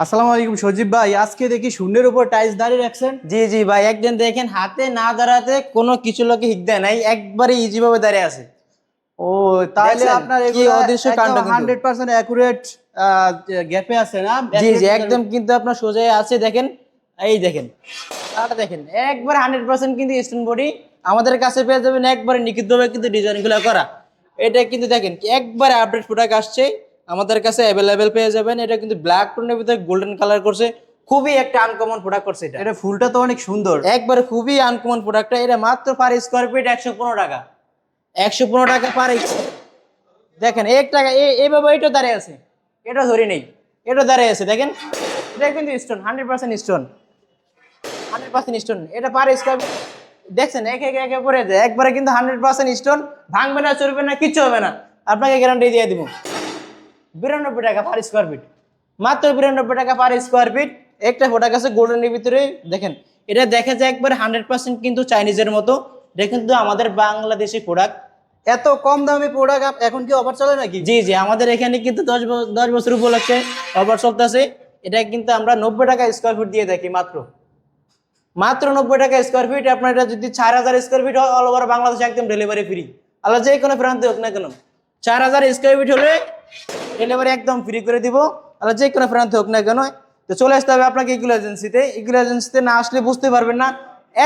আসসালামু আলাইকুম সজীব ভাই আজকে দেখি শূন্যের উপর টাইলস দাঁড়িয়ে রাখছেন? জি জি ভাই একদিন দেখেন হাতে না দাঁড়াতে কোনো কিছু লোকে হিক দেয় নাই একবারে ইজি ভাবে দাঁড়িয়ে আছে। ও তাহলে? আপনার কি অদৃশ্য কাণ্ড কিন্তু। হান্ড্রেড পার্সেন্ট অ্যাকুরেট গ্যাপে আছে না? জি জি একদম কিন্তু আপনার সোজাই আছে দেখেন এই দেখেন। আর দেখেন একবারে হান্ড্রেড পার্সেন্ট কিন্তু স্টোন বডি আমাদের কাছে পেয়ে যাবেন একবারে নিখুঁতভাবে কিন্তু ডিজাইনগুলো করা। এটা কিন্তু দেখেন একবারে আপডেট প্রোডাক্ট আসছে। আমাদের কাছে অ্যাভেলেবেল পেয়ে যাবেন। এটা কিন্তু ব্ল্যাক টোনের ভিতরে গোল্ডেন কালার করছে। খুবই একটা আনকমন প্রোডাক্ট করছে এটা। এটা ফুলটা তো অনেক সুন্দর। একবারে খুবই আনকমন প্রোডাক্টটা এটা মাত্র পার স্কোয়ার ফিট একশো পনেরো টাকা। একশো পনেরো টাকা পার দেখেন এক টাকা এ- এইভাবে এটা দাঁড়িয়ে আছে। এটা ধরি নেই। এটা দাঁড়িয়ে আছে দেখেন। এটা কিন্তু stone hundred percent stone hundred percent stone এটা পার স্কোয়ার দেখছেন এক এক একে পরে একবারে কিন্তু হান্ড্রেড পার্সেন্ট স্টোন ভাঙবে না চলবে না কিচ্ছু হবে না। আপনাকে গ্যারান্টি দিয়ে দিব। বিরানব্বই টাকা পার স্কোয়ার ফিট মাত্র বিরানব্বই টাকা পার স্কোয়ার ফিট একটা প্রোডাক্ট আছে গোল্ডেনের ভিতরে। দেখেন এটা দেখা যায় একবার হান্ড্রেড পার্সেন্ট কিন্তু চাইনিজের মতো। এটা কিন্তু আমাদের বাংলাদেশি প্রোডাক্ট এত কম দামি প্রোডাক্ট এখন কি অফার চলে নাকি? জি জি আমাদের এখানে কিন্তু দশ দশ বছর উপলক্ষে অফার চলতেছে। এটা কিন্তু আমরা নব্বই টাকা স্কোয়ার ফিট দিয়ে থাকি মাত্র। মাত্র নব্বই টাকা স্কোয়ার ফিট আপনার এটা যদি চার হাজার স্কোয়ার ফিট হয় অল ওভার বাংলাদেশে একদম ডেলিভারি ফ্রি আল্লাহ যে কোনো প্রান্তে হোক না কেন। চার হাজার স্কোয়ার ফিট হলে ডেলিভারি একদম ফ্রি করে দিব। আল্লাহ যে কোনো প্রান্তে হোক না কেন। তো চলে আসতে হবে আপনাকে ইগুলো এজেন্সিতে ইগুলো এজেন্সিতে না আসলে বুঝতে পারবেন না।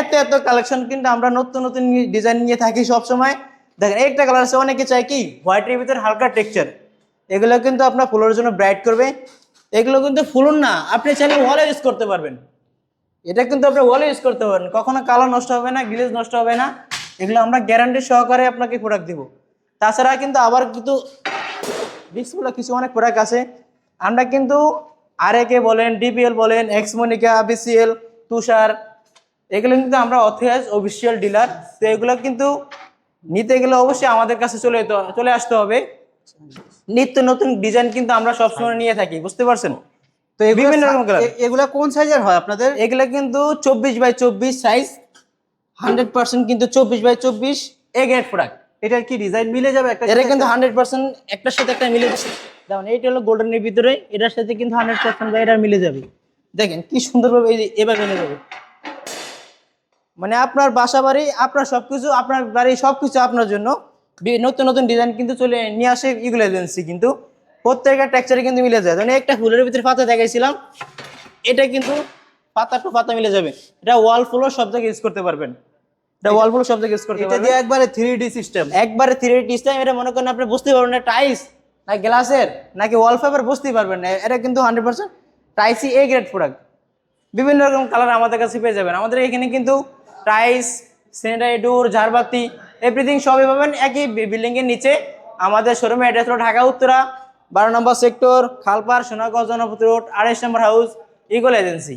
এত এত কালেকশন কিন্তু আমরা নতুন নতুন ডিজাইন নিয়ে থাকি সবসময়। দেখেন, একটা কালার আছে, অনেকে চাই কি? হোয়াইটের ভিতরে হালকা টেক্সচার এগুলো কিন্তু আপনার ফুলের জন্য ব্রাইট করবে। এগুলো কিন্তু ফুলুন না। আপনি চাইলে ওয়ালে ইউজ করতে পারবেন। এটা কিন্তু আপনি ওয়ালে ইউজ করতে পারবেন। কখনো কালো নষ্ট হবে না গ্লেজ নষ্ট হবে না। এগুলো আমরা গ্যারান্টি সহকারে আপনাকে প্রোডাক্ট দিব। তাছাড়া কিন্তু আবার কিন্তু ডিসপ্লে কিছু অনেক প্রোডাক্ট আছে। আমরা কিন্তু আর কে বলেন ডিপিএল বলেন এক্সমনিকা বিসিএল তুষার এগুলো কিন্তু আমরা অথরাইজ অফিসিয়াল ডিলার তো এগুলো কিন্তু নিতে গেলে অবশ্যই আমাদের কাছে চলে যেতে- চলে আসতে হবে। নিত্য নতুন ডিজাইন কিন্তু আমরা সবসময় নিয়ে থাকি বুঝতে পারছেন? তো এগুলো বিভিন্ন রকম। এগুলা কোন সাইজের হয় আপনাদের? এগুলো কিন্তু চব্বিশ বাই চব্বিশ সাইজ হান্ড্রেড পার্সেন্ট কিন্তু চব্বিশ বাই চব্বিশ এ গ্রেড প্রোডাক্ট এটার কি ডিজাইন মিলে যাবে একটা এটা কিন্তু হান্ড্রেড পার্সেন্ট একটার সাথে একটা মিলে যাচ্ছে যেমন এইটা হলো গোল্ডেনের ভিতরে এটার সাথে কিন্তু হান্ড্রেড পার্সেন্ট বা এটা মিলে যাবে। দেখেন কি সুন্দরভাবে এই যে এবার মিলে যাবে। মানে আপনার বাসা বাড়ি আপনার সবকিছু আপনার বাড়ি সবকিছু আপনার জন্য। নতুন নতুন ডিজাইন কিন্তু চলে নিয়ে আসে ইগুলো এজেন্সি কিন্তু। প্রত্যেকটা টেক্সচারে কিন্তু মিলে যায়। মানে একটা ফুলের ভিতরে পাতা দেখাইছিলাম এটা কিন্তু পাতা টু পাতা মিলে যাবে। এটা ওয়াল ফুলও সব জায়গায় ইউজ করতে পারবেন। এটা ওয়াল সব জায়গায় ইউজ করতে এটা দিয়ে একবারে থ্রি ডি সিস্টেম একবারে থ্রি ডি টাইম এটা মনে করেন আপনি বুঝতে পারবেন না টাইস না গ্লাসের নাকি ওয়ালপেপার বুঝতেই পারবেন না। এটা কিন্তু হান্ড্রেড পার্সেন্ট টাইসই এ গ্রেড প্রোডাক্ট বিভিন্ন রকম কালার আমাদের কাছে পেয়ে যাবেন। আমাদের এখানে কিন্তু টাইস স্যানিটারি ডোর ঝাড়বাতি এভরিথিং সবই পাবেন। একই বিল্ডিং এর নিচে আমাদের শোরুমে অ্যাড্রেস হলো ঢাকা উত্তরা বারো নম্বর সেক্টর খালপার সোনাগঞ্জ জনপতি রোড আড়াইশ নম্বর হাউস ইগল এজেন্সি